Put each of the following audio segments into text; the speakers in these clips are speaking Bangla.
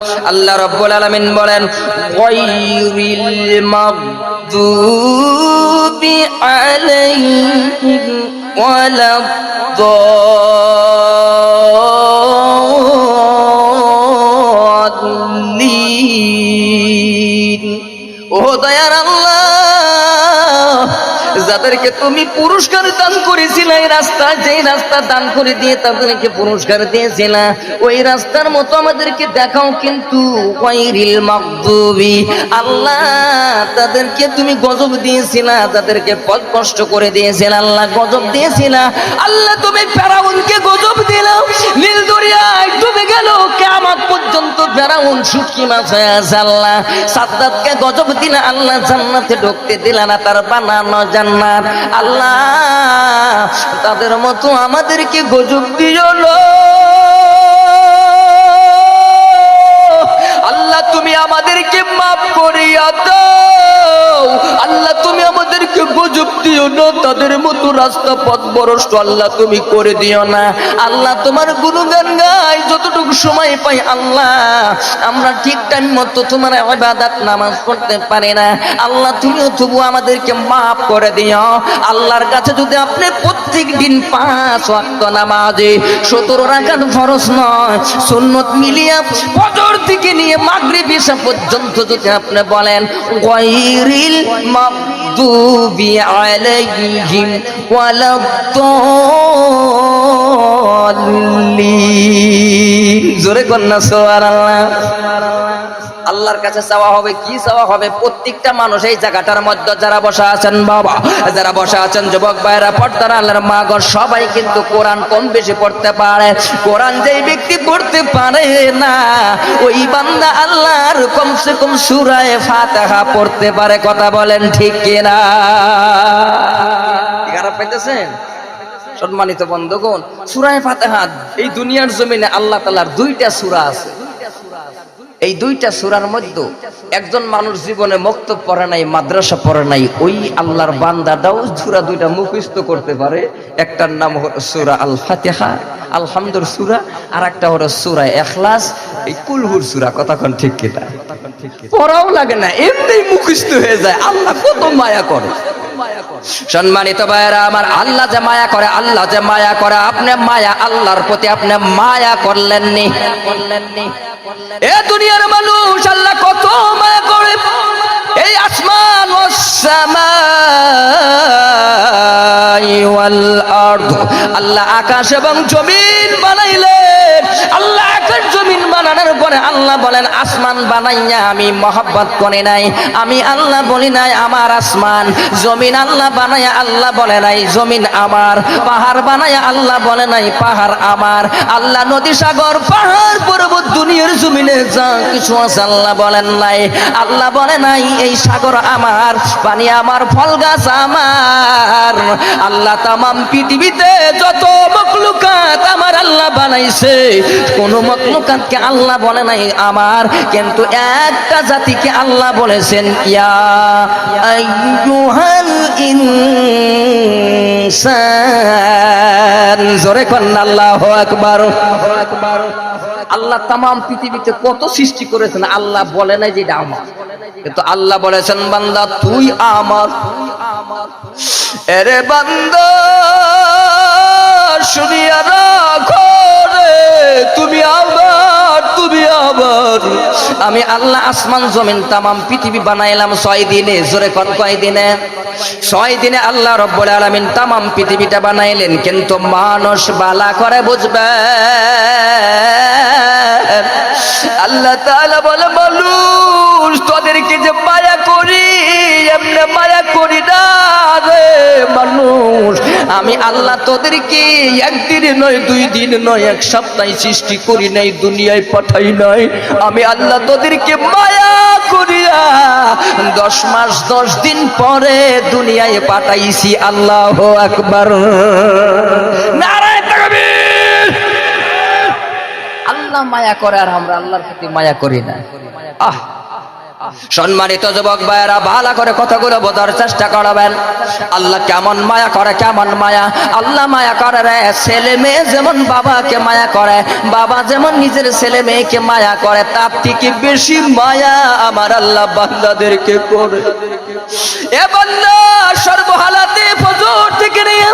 আল্লাহ রব্বুল আলামিন বলেন গায়রিল মাগদুবি আলাইহিম যাদেরকে তুমি পুরস্কার দান করেছিলে, এই রাস্তা, যেই রাস্তা দান করে দিয়ে তাদেরকে পুরস্কার দিয়েছিলা, ওই রাস্তার মতো আমাদেরকে দেখাও কিন্তু আল্লাহ, তাদেরকে তুমি গজব দিয়েছিলা, তাদেরকে পথ কষ্ট করে দিয়েছিল, আল্লাহ গজব দিয়েছিলা। আল্লাহ, তুমি ফেরাউনকে গজব দিলাও নীল দরিয়ায় ডুবে গেল কেমন পর্যন্ত ফেরাউন শুটকি মাছ হয়ে আছে, আল্লাহ। সাদ্দাতকে গজব দিলা, আল্লাহ জান্নাতে ঢুকতে দিলা না, তার বানানো জান্নাত। আল্লাহ তাদের মতো আমাদেরকে গজব দিও না। আমাদেরকে মাফ করিয়া দাও। আল্লাহ, তুমি আমাদেরকে গজব দিও না, তাদের মতো রাস্তা পথ বরষ্ট আল্লাহ তুমি করে দিও না। আল্লাহ, তোমার গুণগান গাই, যতটুকু সময় পাই আল্লাহ, আমরা ঠিক টাইম মতো তোমার ইবাদত নামাজ পড়তে পারি না। আল্লাহ, তুমিও তবু আমাদেরকে মাফ করে দিও। আল্লাহর কাছে যদি আপনি প্রত্যেক দিন পাঁচ ওয়াক্ত নামাজে সতেরো রাকাত ফরজ নয়, সুন্নত মিলিয়া ফজর থেকে নিয়ে মাগরিব ঈশা পর্যন্ত যদি আপনি বলেন গায়রিল মাবদুবি আলাইহিম ওয়ালাদ-দাল্লিন। জোরে কন্যা সুবহানাল্লাহ। আল্লাহর কাছে চাওয়া হবে, কি চাওয়া হবে? প্রত্যেকটা মানুষ এই জায়গাটার মধ্যে যারা বসা আছেন, বাবা, যারা বসা আছেন, যুবক ভাইরা পর্দার আল্লাহর মা গো, সবাই কিন্তু কোরআন কম বেশি পড়তে পারে। কোরআন যেই ব্যক্তি পড়তে পারে না, ওই বান্দা আল্লাহর কমসে কম সুরায় ফাতিহা পড়তে পারে, কথা বলেন ঠিক কিনা? খারাপ পাইতেছেন? সম্মানিত বন্ধুগণ, সুরায় ফাতিহা এই দুনিয়ার জমিনে আল্লাহ তাআলার দুইটা সুরা আছে। এই দুইটা সুরার মধ্যে একজন মানুষ জীবনে মুক্ত পড়ে নাই, মাদ্রাসা পড়ে নাই, ওই আল্লাহর বান্দাটাও সুরা দুইটা মুখস্থ করতে পারে। একটার নাম হলো সুরা আল ফাতিহা আলহামদুর সুরা আর একটা হলো সুরা এখলাস। এই কুলহুর সুরা কতক্ষণ ঠিক কিনা? পড়াও লাগে না, এমনি মুখস্থ হয়ে যায়, আল্লাহ কত মায়া করে। সম্মানিত ভাইয়েরা, আমার আল্লাহ যে মায়া করে, আল্লাহ যে মায়া করে, আপনি মায়া আল্লাহর প্রতি আপনি মায়া করলেননি। করলেননি এ দুনিয়ার মানুষ, আল্লাহ কত মায়া করে। এই আসমান ও ওয়াল আরদ। আল্লাহ আকাশ এবং জমিন বানাইলেন। পরে আল্লাহ বলেন, আসমান বানাইয়া আমি মহব্বত করে নাই, আমি আল্লাহ বলি নাই আমার আসমান, জমিন আল্লাহ বানাইয়া আল্লাহ বলে নাই, জমিন আমার, পাহাড় বানাইয়া আল্লাহ বলে নাই, পাহাড় আমার, আল্লাহ নদী সাগর, পাহাড় পর্বত, দুনিয়ার জমিনে যা কিছু আছে আল্লাহ বলেন নাই, আল্লাহ বলে নাই, এই সাগর আমার, পানি আমার, ফল গাছ আমার, আল্লাহ তামাম পৃথিবীতে যত মকলুকাত আমার আল্লাহ বানাইছে, কোন মকলুকাতকে আল্লাহ বলে নাই আমার, কিন্তু একটা জাতিকে আল্লাহ বলেছেন, ইয়া জোরে আল্লাহু আল্লাহ তামাম পৃথিবীতে কত সৃষ্টি করেছেন, আল্লাহ বলে নাই যে আমার। কিন্তু আল্লাহ বলেছেন, বান্দা, তুই আমার। এরে বান্দা, শুনিয়া রাখো রে, তুমি আবার তুমি আবার। আমি আল্লাহ আসমান, জমিন, তামাম পৃথিবী বানাইলাম ছয় দিনে, জোরে কন কয় দিনে। ছয় দিনে আল্লাহ রব্বুল আলমিন তামাম পৃথিবীটা বানাইলেন, কিন্তু মানুষ বালা করে বুঝবে। আল্লাহ তাআলা বলে, মানুষ, তোদেরকে যে মায়া করি, এমনি মায়া করি না রে মানুষ। আমি আল্লাহ তোদেরকে একদিন নয়, দুই দিন নয়, এক সপ্তাহে সৃষ্টি করি নাই, দুনিয়ায় পাঠাই নাই। আমি আল্লাহ তোদেরকে মায়া করিয়া দশ মাস, দশ দিন পরে দুনিয়ায় পাঠাইছি, আল্লাহ আকবার। নারায় আল্লাহ মায়া করে আর আমরা আল্লাহর প্রতি মায়া করি না। সম্মানিত যুবক ভাইয়েরা, ভালো করে কথাগুলো বোঝার চেষ্টা করবেন। আল্লাহ কেমন মায়া করে, কেমন মায়া? আল্লাহ মায়া করে রে, ছেলে মেয়ে যেমন বাবাকে মায়া করে, বাবা যেমন নিজের ছেলে মেয়েকে মায়া করে, তার থেকে বেশি মায়া আমার আল্লাহ বান্দাদেরকে করে। এ বান্দা, সর্বহালাতে ফজর থেকে নিয়ে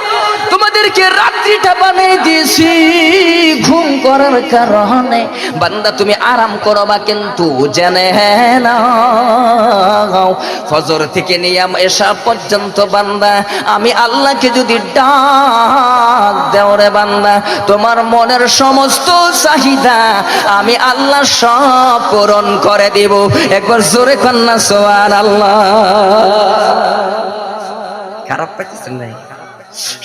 তোমাদেরকে রাত্রিটা বানিয়ে দিয়েছি। ঘুম করার কারণে। বান্দা, তুমি আরাম করবা কিন্তু জেনে নাও। ফজর থেকে নিয়ে এসা পর্যন্ত বান্দা, আমি আল্লাহকে যদি ডাক দেও রে বান্দা, তোমার মনের সমস্ত চাহিদা আমি আল্লাহ সব পূরণ করে দিব। একবার জোরে কন্যা সোয়ার আল্লাহ খারাপ পাইতেছেন নাই?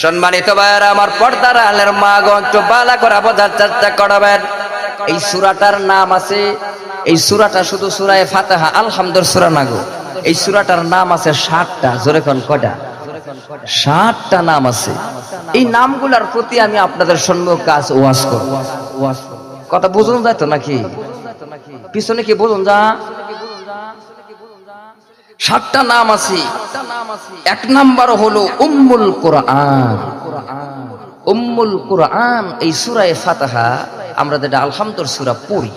সম্মানিত ভাইয়ের, আমার পর্দার আলের মা একটু বালা করে বোঝার চেষ্টা করবেন। এই সুরাটার নাম আছে, এই সুরাটা শুধু সুরায় ফাতাহা আলহামদুল সুরা না গো। এই সুরাটার নাম আছে ষাটটা জোরে কোন কটা ষাটটা নাম আছে। এই নামগুলার প্রতি আমি আপনাদের সম্মুখ কাজ ওয়াজ করব। কথা বুঝুন যায় তো নাকি? পিছনে কি বুঝুন যা সাতটা নাম আছে। এক নাম্বার হলো উম্মুল কোরআন। উম্মুল কোরআন, এই সুরায় ফাতাহা, আমরা যেটা আলহামদুল সুরা পড়ি।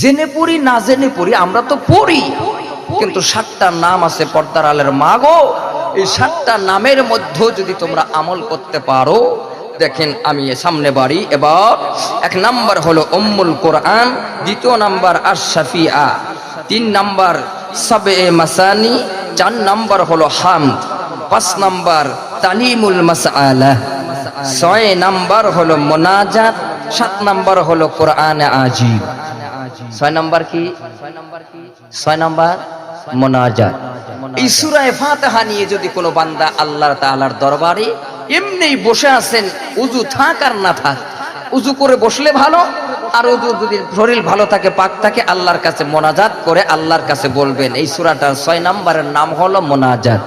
জেনে পড়ি, না জেনে পড়ি, আমরা তো পড়ি। কিন্তু সাতটা নাম আছে পর্দার আলের মাগো। এই সাতটা নামের মধ্যে যদি তোমরা আমল করতে পারো দেখেন আমি সামনে বাড়ি। এবার এক নাম্বার হলো উম্মুল কোরআন, দ্বিতীয় নাম্বার আশাফিয়া তিন নাম্বার সবে মাসানি, চার নাম্বার হলো হামদ, পাঁচ নাম্বার তালিমুল মাসআলা ছয় নাম্বার হলো মোনাজাত, সাত নাম্বার হলো কোরআন আজিব ছয় নাম্বার কি? ছয় নাম্বার মোনাজাত। এই সূরায়ে ফাতিহা নিয়ে যদি কোনো বান্দা আল্লাহ তাআলার দরবারে এমনি বসে আছেন, উজু থাক আর না থাক। উজু করে বসলে ভালো, আর উজু যদি শরীর ভালো থাকে, পাক থাকে, আল্লাহর কাছে মোনাজাত করে আল্লাহর কাছে বলবেন। এই সূরাটার ছয় নাম্বারের নাম হলো মোনাজাত।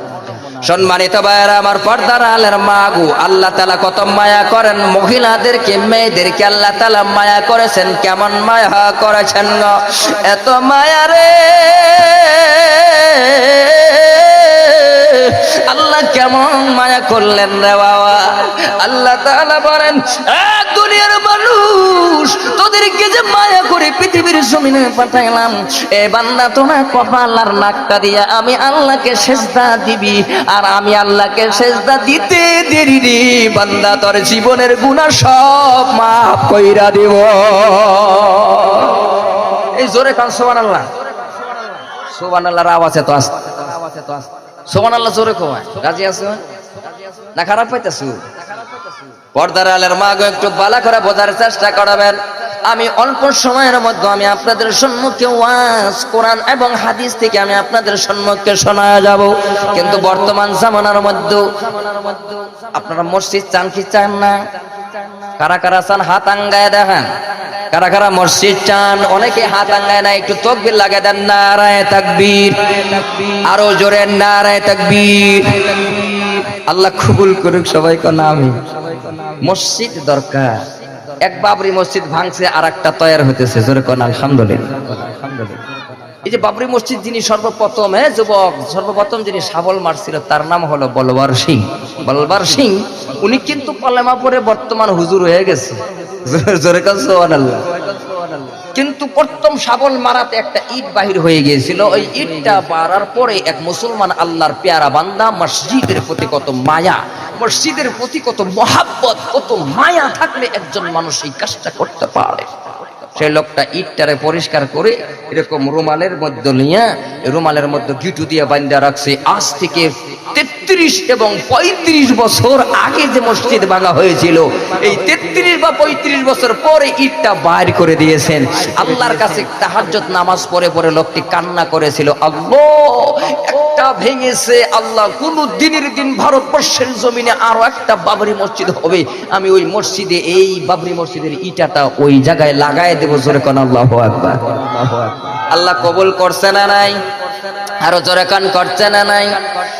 সম্মানিত ভাইয়েরা, আমার পর্দার আলের মাগু, আল্লাহ তালা কত মায়া করেন। মহিলাদেরকে, মেয়েদেরকে আল্লাহ তালা মায়া করেছেন। কেমন মায়া করেছেন? এত মায়া রে। আল্লাহ কেমন মায়া করলেন রে বাবা। আল্লাহ তাআলা বলেন দুনিয়ার মানুষ, তোদেরকে যে মায়া করে পৃথিবীর জমিনে পাঠাইলাম, এ বান্দা তোরা কপাল আর নাকটা দিয়া আমি আল্লাহকে সেজদা দিবি। আর আমি আল্লাহকে সেজদা দিতে দেরি রে, বান্দা, তোর জীবনের গুনাহ সব মাফ কইরা দিব। এই জোরে কান, সুবহানাল্লাহ। সুবহানাল্লাহর আওয়াজে তো আস সোমান আল্লাহ জোরে কমায়। রাজি আছো? না খারাপ পাইতেছো? পর্দার আলের মা গো একটু বালা করে বোঝার চেষ্টা করাবেন। আমি অল্প সময়ের মধ্যে আমি আপনাদের সম্মুখে ওয়াজ, কোরআন এবং হাদিস থেকে আমি আপনাদের সম্মুখে শোনা যাব। কিন্তু বর্তমান জামানার মধ্যে আপনারা মসজিদ চান কি চান না? কারা কারা চান হাত আঙ্গায় দেখেন? কারা কারা মসজিদ চান? অনেকে হাত আঙ্গায় না, একটু তকবির লাগে দেন, নারায় তাকবীর। আরও জোরে, নারায় তাকবীর। আল্লাহ কবুল করুক সবাই কনা আমি মসজিদ দরকার। এক বাবরি মসজিদ ভাঙছে আর একটা তৈরি হতেছে জোরে কোন, আলহামদুলিল্লাহ। এই যে বাবরি মসজিদ যিনি সর্বপ্রথম হ্যাঁ যুবক, সর্বপ্রথম যিনি সাবল মারছিল, তার নাম হলো বলবার সিং। বলবার সিং, উনি কিন্তু পালেমা পরে বর্তমান হুজুর হয়ে গেছে। জোরে কাজ সুবহানাল্লাহ। কিন্তু প্রথম শাবল মারাতে একটা ইট বাহির হয়ে গিয়েছিল। ওই ইটটা মারার পরে এক মুসলমান আল্লাহর পেয়ারা বান্দা মসজিদের প্রতি কত মায়া, মসজিদের প্রতি কত মহাব্বত, কত মায়া থাকলে একজন মানুষ এই কাজটা করতে পারে। সেই লোকটা ইটটারে পরিষ্কার করে এরকম রুমালের মধ্যে নিয়ে, রুমালের মধ্যে গিটু দিয়ে বান্ধা রাখছে। আজ থেকে তেত্রিশ এবং পঁয়ত্রিশ বছর আগে যে মসজিদ ভাঙা হয়েছিল, এই তেত্রিশ বা পঁয়ত্রিশ বছর পরে ইটটা বাইর করে দিয়েছেন। আল্লাহর কাছে তাহাজ্জত নামাজ পড়ে পরে লোকটি কান্না করেছিল, আল্লাহ একটা ভেঙেছে, আল্লাহ কোন দিনের দিন ভারতবর্ষের জমিনে আরও একটা বাবরি মসজিদ হবে। আমি ওই মসজিদে, এই বাবরি মসজিদের ইটাটা ওই জায়গায় লাগায় দেবো, জোরে কন আল্লাহ আল্লাহ কবুল করছে না নাই? আরও জোরে কান করছে না নাই?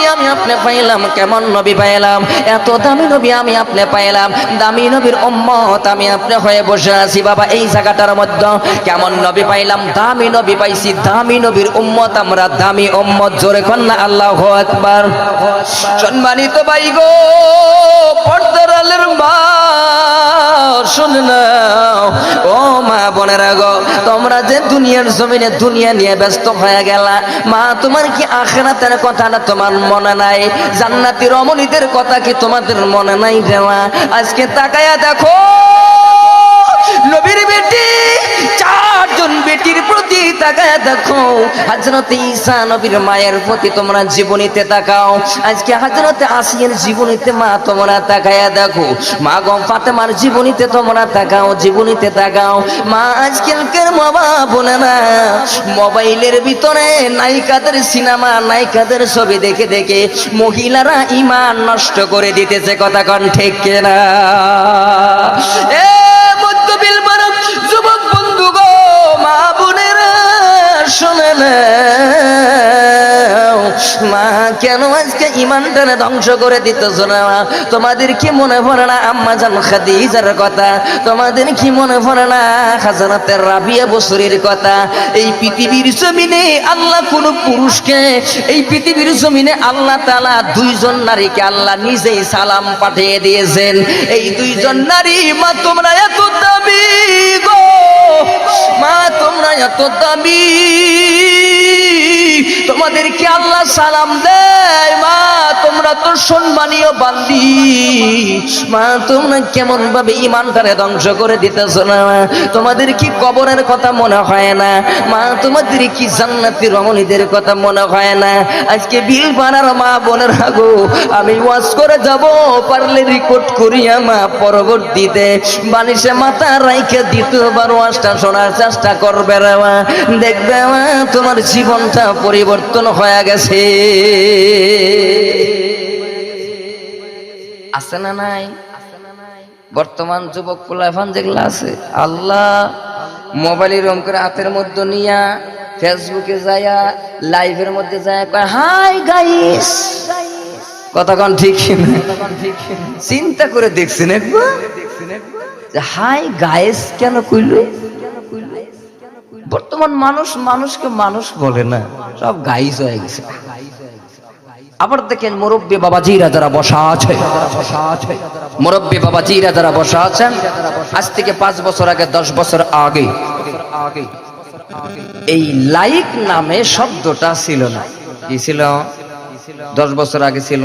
নবী, আমি আপনি পাইলাম, কেমন নবী পাইলাম? এত দামি নবী আমি আপনি পাইলাম। দামি নবীর উম্মত আমি আপনি হয়ে বসে আছি। বাবা, এই জায়গাটার মধ্যে কেমন নবী পাইলাম? দামি নবী পাইছি, দামি নবীর উম্মত আমরা, দামি উম্মত জোরে কন্যা, আল্লাহ একবার সম্মানিত ভাই গো, পর্দার আলের মা শুনে ও মা বোনেরা গো, তোমরা যে দুনিয়ার জমিনে দুনিয়া নিয়ে ব্যস্ত হয়ে গেলা, মা, তোমার কি আখেরাতের কথাটা তোমার মনে নাই। জান্নাতি রমণীদের কথা কি তোমাদের মনে নাই দেওয়া? আজকে তাকায়া দেখো, নবীর বেটি তাকায় দেখো হাজরতে ঈসা নবীর মায়ের প্রতি তোমরা জীবনীতে তাকাও। আজকে হাজরতে আসিয়ার জীবনীতে মা তোমরা তাকায়া দেখো। মা গো ফাতেমার জীবনীতে তোমরা তাকাও, জীবনীতে তাকাও। মা আজকালকার বাবা বলে না মোবাইলের ভিতরে নায়িকাদের সিনেমা, নায়িকাদের ছবি দেখে দেখে মহিলারা ইমান নষ্ট করে দিতেছে, কথা কন ঠিক কেনা? এ মা, কেন আজকে ইমানটারে ধ্বংস করে দিত না? তোমাদের কি মনে পড়ে না আম্মা জান খাদিজার কথা? তোমাদের কি মনে পড়ে না হাজারাতের রাবিয়া বছরের কথা? এই পৃথিবীর জমিনে আল্লাহ কোন পুরুষকে, এই পৃথিবীর জমিনে আল্লাহ তালা দুইজন নারীকে আল্লাহ নিজেই সালাম পাঠিয়ে দিয়েছেন। এই দুইজন নারী, মা, তোমরা এত দামি গো। মা তোমরা এত দামি। তোমাদেরকে আল্লাহ সালাম দেয়। মা, তোমরা তো সম্মানীয় বান্দি। মা, তোমরা কেমন ভাবে ইমানটারে ধ্বংস করে দিতেছ না? তোমাদের কি কবরের কথা মনে হয় না? মা, তোমাদের কি জান্নাতি রমণীদের কথা মনে হয় না? আজকে বিল পাড়ার মা বোনের আগো আমি ওয়াজ করে যাব, পারলে রেকর্ড করিয়া মা পরবর্তীতে বালিশে মাথা রাইখে দ্বিতীয়বার ওয়াজটা শোনার চেষ্টা করবে রে মা। দেখবে মা, তোমার জীবনটা পরিবর্তন হয়ে গেছে। আছে না নাই? বর্তমান যুবক পোলাফান যেগুলো আছে, আল্লাহ মোবাইল রং করে হাতের মধ্যে নিয়া ফেসবুকে যায়া লাইভের মধ্যে যায় হাই গাইস কতক্ষণ ঠিক? চিন্তা করে দেখছেন একবার? হাই গায়েস কেন কইল? বর্তমান মানুষ মানুষকে মানুষ বলে না, সব গাইস হয়ে গেছে। আবার দেখেন মুরব্বী বাবাজিরা যারা বসা আছে, মুরব্বী বাবাজিরা যারা বসা আছেন, আজ থেকে পাঁচ বছর আগে, দশ বছর আগে, এই লাইক নামে শব্দটা ছিল না। কি ছিল? দশ বছর আগে ছিল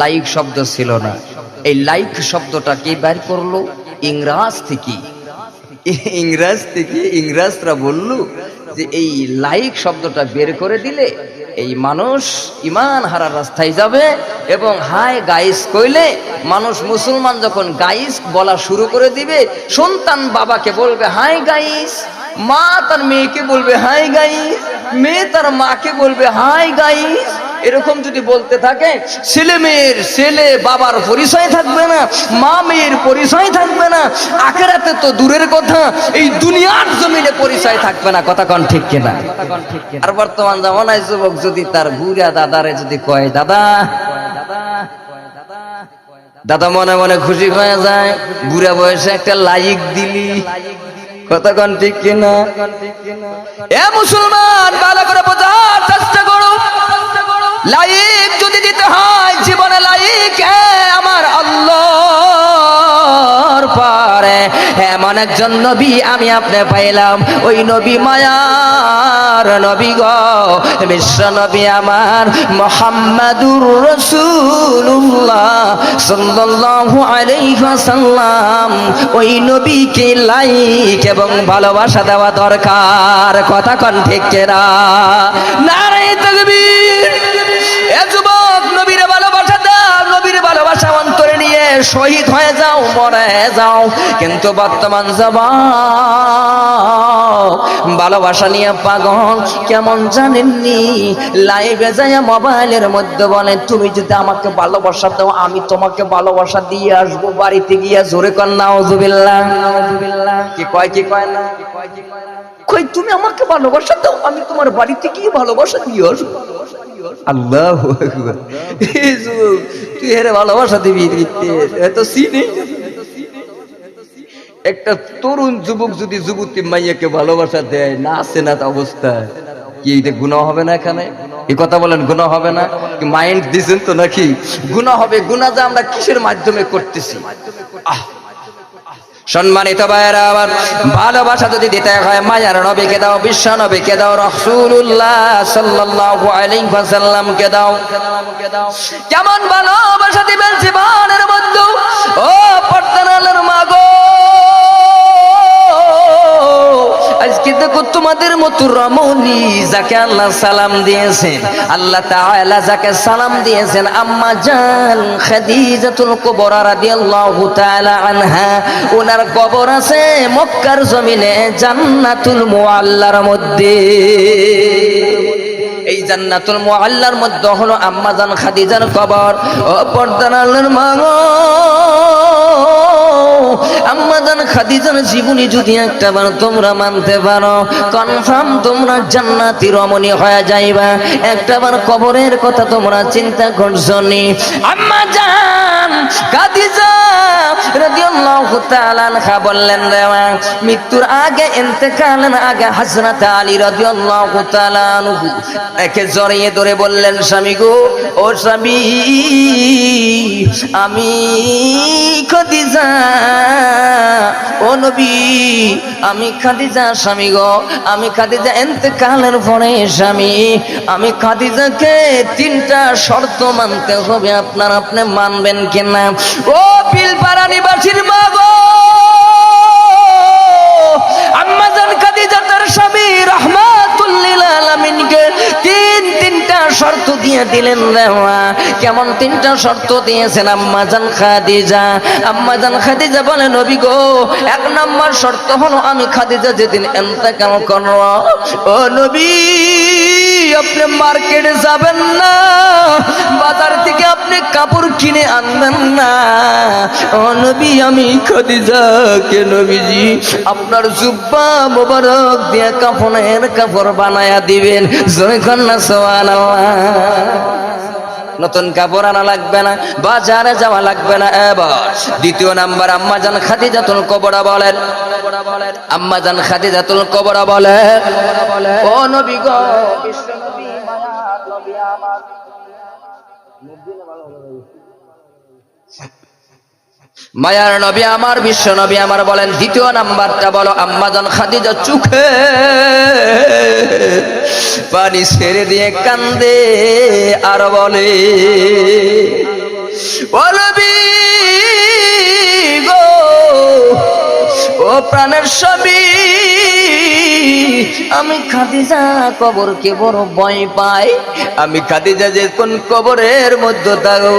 লাইক শব্দ ছিল না। এই লাইক শব্দটা কে বের করল? ইংরাজ থেকে। ইংরাজ থেকে ইংরাজরা বলল যে এই লাইক শব্দটা বের করে দিলে এই মানুষ ইমান হারার রাস্তায় যাবে এবং হাই গাইস কইলে মানুষ মুসলমান যখন গাইস বলা শুরু করে দিবে, সন্তান বাবাকে বলবে হাই গাইস। মা তার মেয়েকে বলবে হাই গাইস। মেয়ে তার মাকে বলবে হাই গাইস। এরকম যদি বলতে থাকে, ছেলে মেয়ের ছেলে বাবার পরিচয় থাকবে না, মা মেয়ের পরিচয় থাকবে না, আখেরাতে তো দূরের কথা, এই দুনিয়ার জমিনে পরিচয় থাকবে না, কথা কন ঠিক কিনা? আর বর্তমান জামানায় যুবক যদি তার বুড়া দাদারে যদি কয়, দাদা দাদা মনে মনে খুশি হয়ে যায়, বুড়া বয়সে একটা লাইক দিলি, কথা কন ঠিক কিনা? এ মুসলমান, ভালো করে বোঝার চেষ্টা লাইক যদি দিতে হয় জীবনে লাইক এমন একজন নবী আমি আপনি পাইলাম। ওই নবী মায়ার নবী গ। বিশ্ব নবী আমার মোহাম্মদুর রসুল্লাহ সাল্লাল্লাহু আলাইহি ওয়াসাল্লাম। ওই নবীকে লাইক এবং ভালোবাসা দেওয়া দরকার। কথা কন ঠিক কেনা? নারে তাকবীর। এ যুবক, নবীর ভালোবাসা দাও। নবীর ভালোবাসা অন্তরে নিয়ে শহীদ হয়ে যাও, মরে যাও। কিন্তু বর্তমান জবান ভালোবাসা নিয়ে পাগল, কেমন জানেননি? লাইভে যায় মোবাইলের মধ্যে বলে তুমি যদি আমাকে ভালোবাসা দাও, আমি তোমাকে ভালোবাসা দিয়ে আসব। বাড়িতে গিয়া জোরে কর না নাউজুবিল্লাহ। কি কয় কি কয় না? কই, তুমি আমাকে ভালোবাসা দাও, আমি তোমার বাড়িতে গিয়ে ভালোবাসা দিয়ে আসব। আল্লাহ তুই হেরে ভালোবাসা দিবি। একটা তরুণ যুবক যদি যুবতী মাইয়াকে ভালোবাসা দেয়, না আসে না অবস্থা অবস্থায়, কি এটা গুণা হবে না এখানে? এই কথা বলেন গুণা হবে না? মাইন্ড দিছেন তো নাকি? গুণা হবে গুণা যা আমরা কিসের মাধ্যমে করতেছি? আহ সম্মানিত ভাইয়েরা আবার ভালোবাসা যদি দিতে হয়, মায়ার নবীকে দাও, বিশ্ব নবীকে দাও রসুল্লাহ আলাইহি ওয়াসাল্লামকে দাও। কেমন ভালোবাসা দিবেন জীবনের বন্ধু? ও পর্দানালের মাগো। আজকে দেখো তোমাদের মতো রমণী যাকে আল্লাহ সালাম দিয়েছেন, আল্লাহ তাআলা যাকে সালাম দিয়েছেন, আম্মা জান খাদিজাতুল কুবরা রাদিয়াল্লাহু তাআলা আনহা, ওনার কবর আছে মক্কার জমিনে, জান্নাতুল মুআল্লার মধ্যে। এই জান্নাতুল মুআল্লার মধ্যে হলো আম্মা জান খাদিজার কবর, ও পর্দার আল্লাহর আম্মাদান খাদিজার জীবনী যদি একটাবার তোমরা মানতে পারো কনফার্ম তোমরা জান্নাতি রমণী হয়ে যাইবা। একটাবার কবরের কথা তোমরা চিন্তা করছ নি? আম্মা জান, খাদিজা রাদিয়াল্লাহু তাআলা আনহা বললেন, দেওয়া, মৃত্যুর আগে, ইন্তেকালের আগে হযরত আলী রাদিয়াল্লাহু তাআলা আনহু একে জড়িয়ে ধরে বললেন, স্বামী গো, ও স্বামী, আমি খাদিজা নবী, আমি খাদিজা স্বামী গো, আমি খাদিজা এন্তকালের পরে স্বামী। আমি খাদিজাকে তিনটা শর্ত মানতে হবে, আপনার আপনি মানবেন কিনা। ও পিলপাড়া নিবাসীর মা গো, আম্মাজান খাদিজা তার স্বামী রহমাতুল্লিল শর্ত দিয়ে দিলেন দেওয়া কেমন তিনটা শর্ত দিয়েছেন আম্মাজান খাদিজা। আম্মাজান খাদিজা বলে, নবী গো, এক নম্বর শর্ত হলো আমি খাদিজা যেদিন এন্তেকাল করব। ও নবী আপনি মার্কেটে যাবেন না, বাজার থেকে আপনি কাপড় কিনে আনবেন না। ও নবী, আমি খাদিজাকে নবীজি? আপনার জুব্বা মোবারক দিয়ে কাপড়ের কাপড় বানায়া দিবেন। জয় কন্যা সোয়ান নতুন কাপড় আনা লাগবে না, বাজারে যাওয়া লাগবে না। এবার দ্বিতীয় নাম্বার, আম্মা জান খাদিজাতুল কবরা বলেন। আম্মা জান খাদিজাতুল কবরা বলেন। ও নবী গো মায়ার নবী আমার, বিশ্ব নবী আমার বলেন, দ্বিতীয় নাম্বারটা বলো আম্মাজন খাদিজা চুখে পানি ছেড়ে দিয়ে কান্দে আর বলে বলবি প্রাণের সবই আমি খাদিজা কবরকে বড় ভয় পাই। আমি খাদিজা যে কোন কবরের মধ্যে থাকো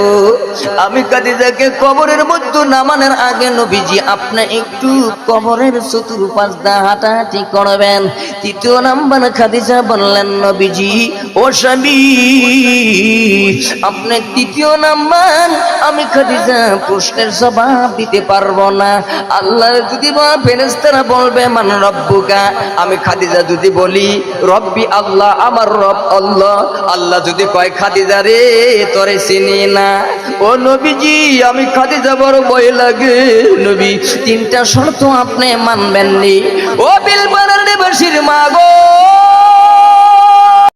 আমি খাদিজাকে কবরের মধ্যে নামানোর আগে নবীজি আপনি একটু কবরের চতুর্পাশ দা হাঁটাহাঁটি করবেন। তৃতীয় নাম্বার খাদিজা বললেন, নবীজি ও স্বামী আপনি তৃতীয় নাম্বার, আমি খাদিজা প্রশ্নের জবাব দিতে পারব না। আল্লাহ যদি বা ফেরেস্তারা বলবে, মান রব্বুকা, আমি খাদিজা যদি বলি, রব্বি আল্লাহ, আমার রব আল্লাহ আল্লাহ যদি কয়, খাদিজা রে, তোরে চিনি না। ও নবীজি, আমি খাদিজা বড় ভয় লাগে। নবী, তিনটা শর্ত আপনি মানবেননি। ও বিলবানার নিবাসীর মা গো